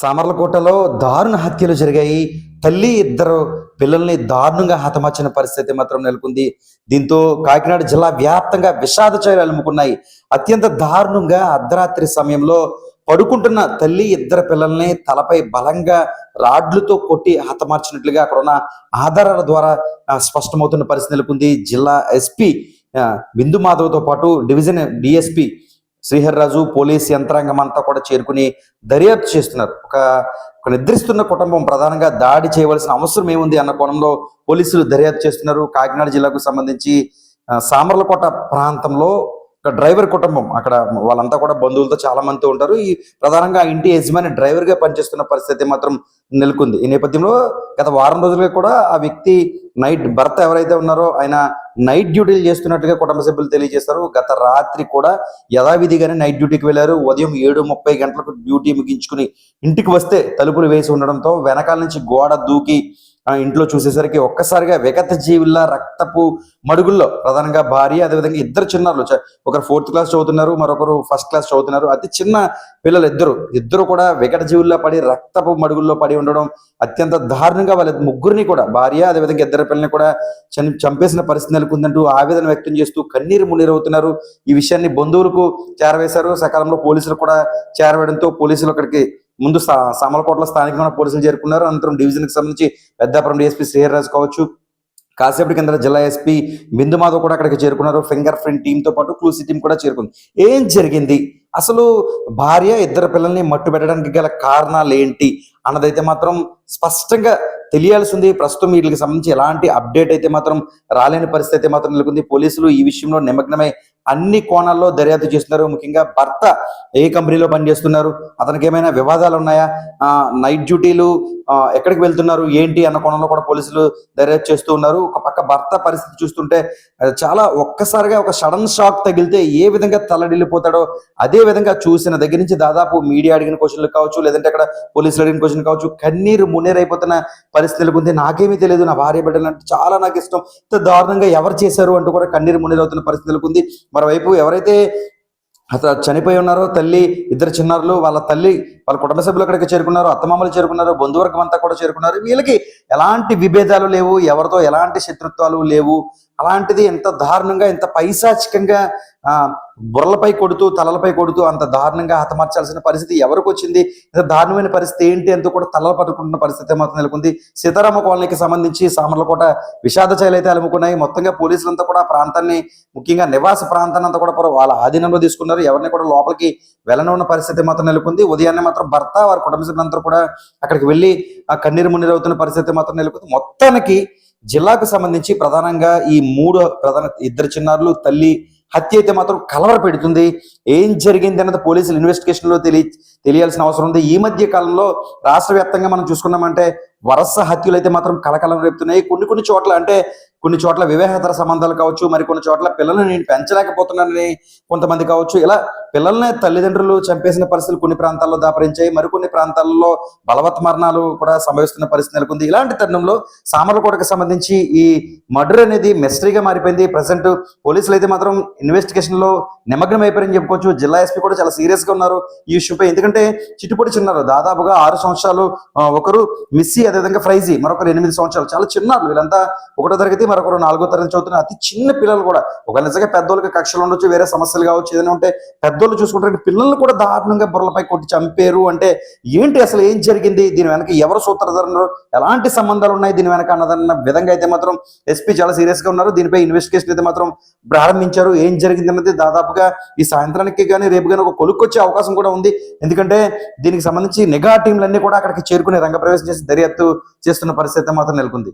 సామర్లకోటలో దారుణ హత్యలు జరిగాయి. తల్లి ఇద్దరు పిల్లల్ని దారుణంగా హతమార్చిన పరిస్థితి మాత్రం నెలకొంది. దీంతో కాకినాడ జిల్లా వ్యాప్తంగా విషాద చర్యలు అలుముకున్నాయి. అత్యంత దారుణంగా అర్ధరాత్రి సమయంలో పడుకుంటున్న తల్లి ఇద్దరు పిల్లల్ని తలపై బలంగా రాడ్లతో కొట్టి హతమార్చినట్లుగా అక్కడ ఉన్న ఆధారాల ద్వారా స్పష్టమవుతున్న పరిస్థితి నెలకొంది. జిల్లా ఎస్పీ బిందు మాధవ్తో పాటు డివిజన్ డిఎస్పీ శ్రీహర్రాజు పోలీస్ యంత్రాంగం అంతా కూడా చేరుకుని దర్యాప్తు చేస్తున్నారు. ఒక ఒక నిద్రిస్తున్న కుటుంబం ప్రధానంగా దాడి చేయవలసిన అవసరం ఏముంది అన్న కోణంలో పోలీసులు దర్యాప్తు చేస్తున్నారు. కాకినాడ జిల్లాకు సంబంధించి సామర్లకోట ప్రాంతంలో ఒక డ్రైవర్ కుటుంబం అక్కడ వాళ్ళంతా కూడా బంధువులతో చాలా మందితో ఉంటారు. ఈ ప్రధానంగా ఇంటి యజమాని డ్రైవర్గా పనిచేస్తున్న పరిస్థితి మాత్రం నెలకొంది. ఈ నేపథ్యంలో గత వారం రోజులుగా కూడా ఆ వ్యక్తి నైట్ భర్త ఎవరైతే ఉన్నారో ఆయన నైట్ డ్యూటీలు చేస్తున్నట్టుగా కుటుంబ సభ్యులు తెలియజేస్తారు. గత రాత్రి కూడా యథావిధిగానే నైట్ డ్యూటీకి వెళ్ళారు ఉదయం ఏడు ముప్పై గంటలకు డ్యూటీ ముగించుకుని ఇంటికి వస్తే తలుపులు వేసి ఉండడంతో వెనకాల నుంచి గోడ దూకి ఇంట్లో చూసేసరికి ఒక్కసారిగా విగత జీవుల్లా రక్తపు మడుగుల్లో ప్రధానంగా భార్య అదేవిధంగా ఇద్దరు చిన్నారులు. చ- ఒకరు ఫోర్త్ క్లాస్ చదువుతున్నారు మరొకరు ఫస్ట్ క్లాస్ చదువుతున్నారు. అతి చిన్న పిల్లలు ఇద్దరు. ఇద్దరు కూడా వికట జీవుల్లో పడి రక్తపు మడుగుల్లో పడి ఉండడం అత్యంత దారుణంగా వాళ్ళ ముగ్గురిని కూడా భార్య అదేవిధంగా ఇద్దరు పిల్లల్ని కూడా చని చంపేసిన పరిస్థితి నెలకొందంటూ ఆవేదన వ్యక్తం చేస్తూ కన్నీరు మున్నీరవుతున్నారు. ఈ విషయాన్ని బంధువులకు చేరవేశారు. సకాలంలో పోలీసులు కూడా చేరవేయడంతో పోలీసులు అక్కడికి ముందు సమలకోట్ల సామలకోటలో స్థానికంగా పోలీసులు చేరుకున్నారు. అనంతరం డివిజన్కి సంబంధించి పెద్దాపురం డిఎస్పీ శ్రీహర్రాజు కావచ్చు కాసేపటి కింద జిల్లా ఎస్పీ బిందు మాధవ్ కూడా అక్కడికి చేరుకున్నారు. ఫింగర్ ప్రింట్ టీమ్తో పాటు క్లూసీ టీం కూడా చేరుకుంది. ఏం జరిగింది? అసలు భార్య ఇద్దరు పిల్లల్ని మట్టు పెట్టడానికి గల కారణాలు ఏంటి? అన్నదైతే మాత్రం స్పష్టంగా తెలియాల్సి ఉంది ప్రస్తుతం వీటికి సంబంధించి ఎలాంటి అప్డేట్ అయితే మాత్రం రాలేని పరిస్థితి అయితే మాత్రం నెలకొంది. పోలీసులు ఈ విషయంలో నిమగ్నమై అన్ని కోణాల్లో దర్యాప్తు చేస్తున్నారు. ముఖ్యంగా భర్త ఏ కంపెనీలో పనిచేస్తున్నారు? అతనికి ఏమైనా వివాదాలు ఉన్నాయా? ఆ, నైట్ డ్యూటీలు ఎక్కడికి వెళ్తున్నారు? ఏంటి అన్న కోణంలో కూడా పోలీసులు దర్యాప్తు చేస్తూ ఉన్నారు. ఒక పక్క భర్త పరిస్థితి చూస్తుంటే చాలా ఒక్కసారిగా ఒక సడన్ షాక్ తగిలితే ఏ విధంగా తలడిల్లిపోతాడో అదే విధంగా చూసిన దగ్గర నుంచి దాదాపు మీడియా అడిగిన క్వశ్చన్లు కావచ్చు లేదంటే అక్కడ పోలీసులు అడిగిన క్వశ్చన్ కావచ్చు కన్నీరు మున్నీరైపోతున్న పరిస్థితులకు ఉంది నాకేమీ తెలియదు. నా భార్య బిడ్డలు అంటే చాలా నాకు ఇష్టం. ఇంత దారుణంగా ఎవరు చేశారు అంటూ కూడా కన్నీరు మున్నీరవుతున్న పరిస్థితులకు ఉంది మరోవైపు ఎవరైతే అతను చనిపోయి ఉన్నారో తల్లి ఇద్దరు చిన్నారులు వాళ్ళ తల్లి వాళ్ళ కుటుంబ సభ్యులు అక్కడికి చేరుకున్నారు అత్తమామలు చేరుకున్నారు బంధువర్గం అంతా కూడా చేరుకున్నారు. వీళ్ళకి ఎలాంటి విభేదాలు లేవు? ఎవరితో ఎలాంటి శత్రుత్వాలు లేవు? అలాంటిది ఎంత దారుణంగా ఎంత పైశాచికంగా ఆ బుర్రలపై కొడుతూ తలలపై కొడుతూ అంత దారుణంగా హతమార్చాల్సిన పరిస్థితి ఎవరికి వచ్చింది? ఇంత దారుణమైన పరిస్థితి ఏంటి? అంటూ కూడా తలలు పట్టుకుంటున్న పరిస్థితి మాత్రం నెలకొంది. సీతారామ కాలనీకి సంబంధించి సామర్లకోట విషాద చైలు అయితే అలుముకున్నాయి. మొత్తంగా పోలీసులంతా కూడా ప్రాంతాన్ని ముఖ్యంగా నివాస ప్రాంతాన్ని అంతా కూడా వాళ్ళ ఆధీనంలో తీసుకున్నారు. ఎవరిని కూడా లోపలికి వెళ్ళనున్న పరిస్థితి మాత్రం నెలకొంది. ఉదయాన్నే మాత్రం భర్త వారి కుటుంబ సభ్యులందరూ కూడా అక్కడికి వెళ్ళి ఆ కన్నీరు మున్నీరు అవుతున్న పరిస్థితి మాత్రం నెలకొంది. మొత్తానికి జిల్లాకు సంబంధించి ప్రధానంగా ఈ మూడు ప్రధాన ఇద్దరు చిన్నారులు తల్లి హత్య అయితే మాత్రం కలవర పెడుతుంది. ఏం జరిగింది అన్నది పోలీసులు ఇన్వెస్టిగేషన్లో తెలియ తెలియాల్సిన అవసరం ఉంది. ఈ మధ్య కాలంలో రాష్ట్ర వ్యాప్తంగా మనం చూసుకున్నామంటే వరస హత్యలు అయితే మాత్రం కలకలం రేపుతున్నాయి. కొన్ని కొన్ని చోట్ల అంటే కొన్ని చోట్ల వివాహేతర సంబంధాలు కావచ్చు మరి కొన్ని చోట్ల పిల్లల్ని నేను పెంచలేకపోతున్నానని కొంతమంది కావచ్చు. ఇలా పిల్లల్ని తల్లిదండ్రులు చంపేసిన పరిస్థితులు కొన్ని ప్రాంతాల్లో దాపరించాయి మరికొన్ని ప్రాంతాల్లో బలవత్ మరణాలు కూడా సంభవిస్తున్న పరిస్థితి నెలకొంది. ఇలాంటి తరుణంలో సామర్లకోటకు సంబంధించి ఈ మర్డర్ అనేది మిస్టరీగా మారిపోయింది. ప్రజెంట్ పోలీసులు అయితే మాత్రం ఇన్వెస్టిగేషన్లో నిమగ్నం అయిపోయారని చెప్పుకోవచ్చు. జిల్లా ఎస్పీ కూడా చాలా సీరియస్గా ఉన్నారు ఈ ఇష్యూపై. ఎందుకంటే చిట్టుపొడి చిన్నారు. దాదాపుగా ఆరు సంవత్సరాలు ఒకరు మిస్సీ అదేవిధంగా ఫ్రైజీ మరొకరు ఎనిమిది సంవత్సరాలు. చాలా చిన్నారు. వీళ్ళంతా ఒకటో తరగతి మరొకరు నాలుగో తరగతి చదువుతున్న అతి చిన్న పిల్లలు కూడా ఒక నిజంగా పెద్దోళ్ళకి కక్షలు ఉండొచ్చు వేరే సమస్యలు కావచ్చు ఏదైనా ఉంటే పెద్దోళ్ళు చూసుకుంటారు పిల్లల్ని కూడా దారుణంగా బుర్రలపై కొట్టి చంపారు అంటే ఏంటి అసలు ఏం జరిగింది? దీని వెనక ఎవరు సూత్రధారులు ఎలాంటి సంబంధాలు ఉన్నాయి? దీని వెనక అన్నదన్న విధంగా అయితే మాత్రం ఎస్పీ చాలా సీరియస్గా ఉన్నారు. దీనిపై ఇన్వెస్టిగేషన్ అయితే మాత్రం ప్రారంభించారు. ఏం జరిగింది అన్నది దాదాపుగా ఈ సాయంత్రానికి కానీ రేపు కానీ ఒక కొలుక్కొచ్చే అవకాశం కూడా ఉంది. ఎందుకంటే దీనికి సంబంధించి నిఘా టీంలన్నీ కూడా అక్కడికి చేరుకుని రంగప్రవేశం చేసి దర్యాప్తు చేస్తున్న పరిస్థితి మాత్రం నెలకొంది.